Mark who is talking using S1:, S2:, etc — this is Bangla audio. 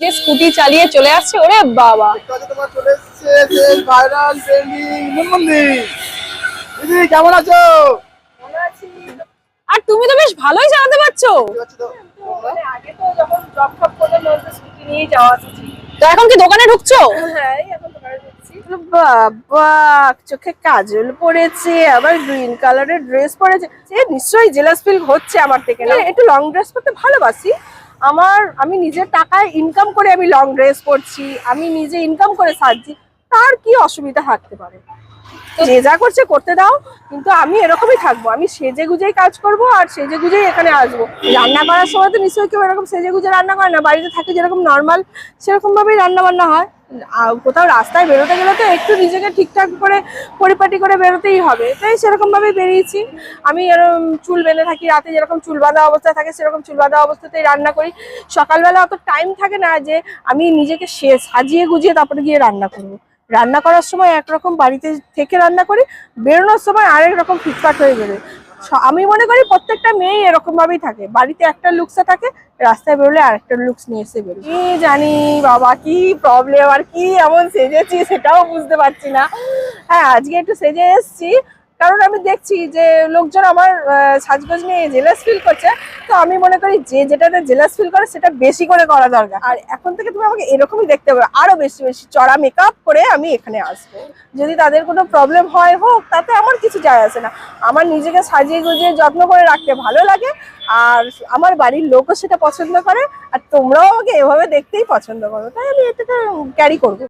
S1: যে স্কুটি চালিয়ে চলে আসছে ওরে বাবা।
S2: চলে এসেছে যে ভাইরাল ট্রেন্ডিং মুনমন্দি দিদি কেমন আছো?
S1: আর তুমি তো বেশ ভালোই চালাতে পারছ?
S3: আগে তো যখন জব টপ করলে নতুন স্কুটি নিয়ে যাওয়া
S1: তো এখন কি দোকানে ঢুকছো?
S3: হ্যাঁ এখন দোকানে ঢুকছি। বাবা চোখে কাজল পরেছে আবার গ্রিন কালারের ড্রেস পরেছে সে নিশ্চয়ই জেলাস ফিল হচ্ছে আমার থেকে না? একটু লং ড্রেস পরতে ভালোবাসি। আমার, আমি নিজের টাকায় ইনকাম করে আমি লং ড্রেস করছি আমি নিজে ইনকাম করে সাজছি, তার কি অসুবিধা থাকতে পারে? যে যা করছে করতে দাও, কিন্তু আমি এরকমই থাকব। আমি সেজে গুজেই কাজ করব আর সেজে গুজেই এখানে আসব। রান্না করার সময় তো নিশ্চয়ই কেউ এরকম সেজে গুজে রান্না করে না। বাড়িতে থাকে যেরকম নর্মাল সেরকম ভাবেই রান্না বান্না হয় কোথাও রাস্তায় বেরোতে গেলে তো একটু নিজেকে ঠিকঠাক করে, পরিপাটি করে বেরোতেই হবে। তাই সেরকম ভাবেই বেরিয়েছি। আমি এরকম চুল বেঁধে থাকি রাতে, যেরকম চুল বাঁধা অবস্থায় থাকে, সেরকম চুল বাঁধা অবস্থাতেই রান্না করি। সকালবেলা অত টাইম থাকে না যে আমি নিজেকে সে, সাজিয়ে গুজিয়ে তারপরে গিয়ে রান্না করব। রান্না করার সময় একরকম বাড়িতে থেকে রান্না করি, বেরোনোর সময় আরেক রকম ফিটফাট হয়ে বেরোয় আমি মনে করি প্রত্যেকটা মেয়ে এরকম ভাবেই থাকে। বাড়িতে একটা লুকসে থাকে, রাস্তায় বেরোলে আরেকটা লুকস নিয়ে এসে বেরোয় কি জানি বাবা, কি প্রবলেম আর কি এমন সেজেছি সেটাও বুঝতে পারছি না। হ্যাঁ আজকে একটু সেজে এসেছি। কারণ আমি দেখছি যে লোকজন আমার সাজগোজ নিয়ে জেলাস ফিল করছে। তো আমি মনে করি যে যেটাতে জেলাস ফিল করে সেটা বেশি করে করা দরকার। আর এখন থেকে তুমি আমাকে এরকমই দেখতে পাবে, আরও বেশি বেশি চড়া মেকআপ করে আমি এখানে আসব। যদি তাদের কোনো প্রবলেম হয় হোক, তাতে আমার কিছু যায় আসে না। আমার নিজেকে সাজিয়ে গুজিয়ে যত্ন করে রাখতে ভালো লাগে, আর আমার বাড়ির লোকও সেটা পছন্দ করে, আর তোমরাও আমাকে এভাবে দেখতেই পছন্দ করো। তাই আমি এটাকে ক্যারি করব।